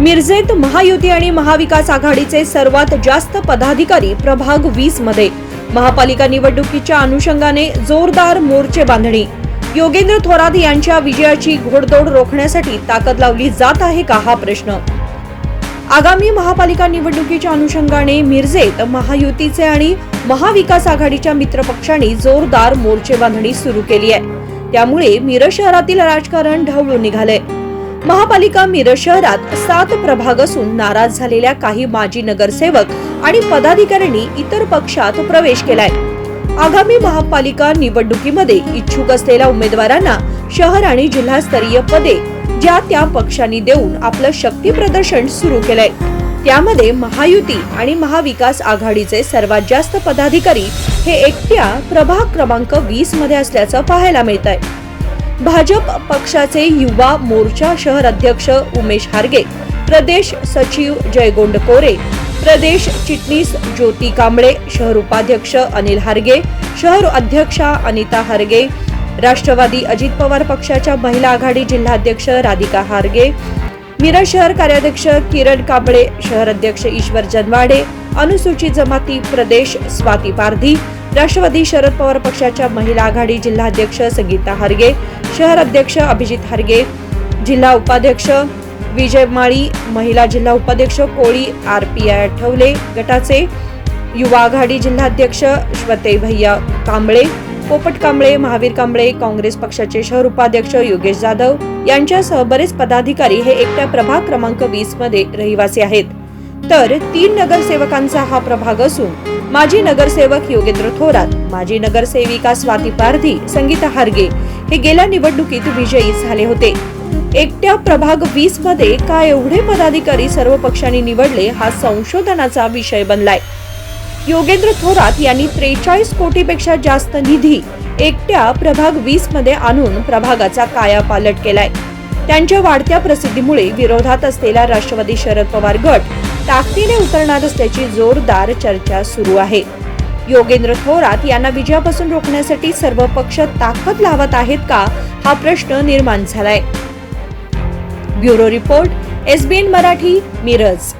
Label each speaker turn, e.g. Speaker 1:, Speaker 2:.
Speaker 1: मिरजेत महायुती आणि महाविकास आघाडीचे सर्वात जास्त पदाधिकारी प्रभाग वीसमध्ये. महापालिका निवडणुकीच्या अनुषंगाने जोरदार मोर्चे बांधणी. योगेंद्र थोरात यांच्या विजयाची घोडदौड रोखण्यासाठी ताकद लावली जात आहे का हा प्रश्न? आगामी महापालिका निवडणुकीच्या अनुषंगाने मिरजेत महायुतीचे आणि महाविकास आघाडीच्या मित्रपक्षांनी जोरदार मोर्चे बांधणी सुरू केली आहे. त्यामुळे मिरज शहरातील राजकारण ढवळून निघाले महापालिका मिरज शहरात सात प्रभाग असून नाराज झालेल्या काही माजी नगरसेवक आणि पदाधिकाऱ्यांनी इतर पक्षात प्रवेश केलाय. आगामी महापालिका निवडणुकीमध्ये इच्छुक असलेल्या उमेदवारांना शहर आणि जिल्हास्तरीय पदे ज्या त्या पक्षांनी देऊन आपलं शक्ती प्रदर्शन सुरू केलंय. त्यामध्ये महायुती आणि महाविकास आघाडीचे सर्वात जास्त पदाधिकारी हे एकट्या प्रभाग क्रमांक वीसमध्ये असल्याचं पाहायला मिळत आहे भाजप पक्षाचे युवा मोर्चा शहर अध्यक्ष उमेश हारगे प्रदेश सचिव जयगोंड कोरे प्रदेश चिटणीस ज्योती कांबळे शहर उपाध्यक्ष अनिल हारगे शहर अध्यक्षा अनिता हारगे राष्ट्रवादी अजित पवार पक्षाच्या महिला आघाडी जिल्हाध्यक्ष राधिका हारगे मिरज शहर कार्याध्यक्ष किरण कांबळे शहर अध्यक्ष ईश्वर जनवाडे अनुसूचित जमाती प्रदेश स्वाती पारधी राष्ट्रवादी शरद पवार पक्षाच्या महिला आघाडी जिल्हाध्यक्ष संगीता हारगे शहर अध्यक्ष अभिजित हारगे जिल्हा उपाध्यक्ष विजय माळी महिला जिल्हा उपाध्यक्ष Koli R P I Athawale गटाचे युवा आघाडी जिल्हाध्यक्ष श्वते भैया कांबळे पोपट कांबळे महावीर कांबळे काँग्रेस पक्षाचे शहर उपाध्यक्ष योगेश जाधव यांच्यासह बरेच पदाधिकारी हे एकट्या प्रभाग क्रमांक वीसमध्ये रहिवासी आहेत. तर तीन नगरसेवकांचा हा प्रभाग असून माजी नगरसेवक योगेंद्र थोरात माजी नगरसेविका स्वाती पारधी संगीता हारगे हे गेल्या निवडणुकीत विजयी झाले होते. एकट्या प्रभाग वीसमध्ये का एवढे पदाधिकारी सर्व पक्षांनी निवडले हा संशोधनाचा विषय बनलाय. योगेंद्र थोरात यांनी त्रेचाळीस कोटीपेक्षा जास्त निधी एकट्या प्रभाग वीसमध्ये आणून प्रभागाचा कायापालट केलाय. त्यांच्या वाढत्या प्रसिद्धीमुळे विरोधात असलेला राष्ट्रवादी शरद पवार गट ताकदीने उतरणार असल्याची जोरदार चर्चा सुरू आहे. योगेंद्र थोरात यांना विजयापासून रोखण्यासाठी सर्व पक्ष ताकद लावत आहेत का हा प्रश्न निर्माण झालाय. Bureau report SBN Marathi Miraj.